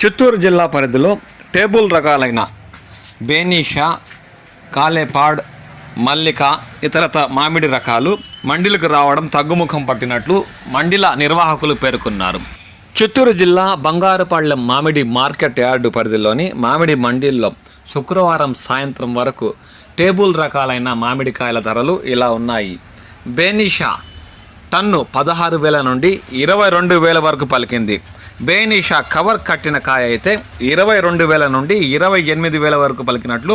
చిత్తూరు జిల్లా పరిధిలో టేబుల్ రకాలైన బేనీషా కాలేపాడ్ మల్లిక ఇతరత మామిడి రకాలు మండిలకు రావడం తగ్గుముఖం పట్టినట్లు మండిల నిర్వాహకులు పేర్కొన్నారు. చిత్తూరు జిల్లా బంగారుపాళ్ళెం మామిడి మార్కెట్ యార్డు పరిధిలోని మామిడి మండిల్లో శుక్రవారం సాయంత్రం వరకు టేబుల్ రకాలైన మామిడికాయల ధరలు ఇలా ఉన్నాయి. బేనిషా టన్ను పదహారు వేల నుండి ఇరవై రెండు వేల వరకు పలికింది. బేనిషా కవర్ కట్టిన కాయ అయితే ఇరవై రెండు వేల నుండి ఇరవై ఎనిమిది వేల వరకు పలికినట్లు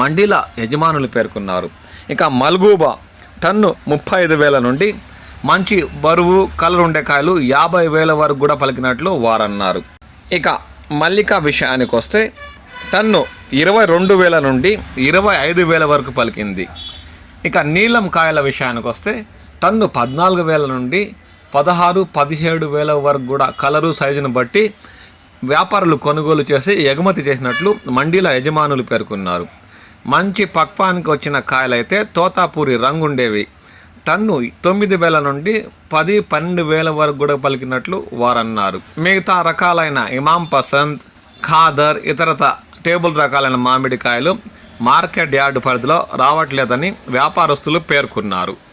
మండీల యజమానులు పేర్కొన్నారు. ఇక మల్గూబా టన్ను ముప్పై ఐదు వేల నుండి మంచి బరువు కలర్ ఉండే కాయలు యాభై వేల వరకు కూడా పలికినట్లు వారన్నారు. ఇక మల్లిక విషయానికి వస్తే టన్ను ఇరవై రెండు వేల నుండి ఇరవై ఐదు వేల వరకు పలికింది. ఇక నీలం కాయల విషయానికి వస్తే టన్ను పద్నాలుగు వేల నుండి పదహారు పదిహేడు వేల వరకు కూడా కలరు సైజును బట్టి వ్యాపారులు కొనుగోలు చేసి ఎగుమతి చేసినట్లు మండీల యజమానులు పేర్కొన్నారు. మంచి పక్వానికి వచ్చిన కాయలైతే తోతాపూరి రంగుండేవి. టన్ను తొమ్మిది వేల నుండి పది పన్నెండు వేల వరకు కూడా పలికినట్లు వారన్నారు. మిగతా రకాలైన ఇమాం పసంత్ ఖాదర్ ఇతరత టేబుల్ రకాలైన మామిడికాయలు మార్కెట్ యార్డు పరిధిలో రావట్లేదని వ్యాపారస్తులు పేర్కొన్నారు.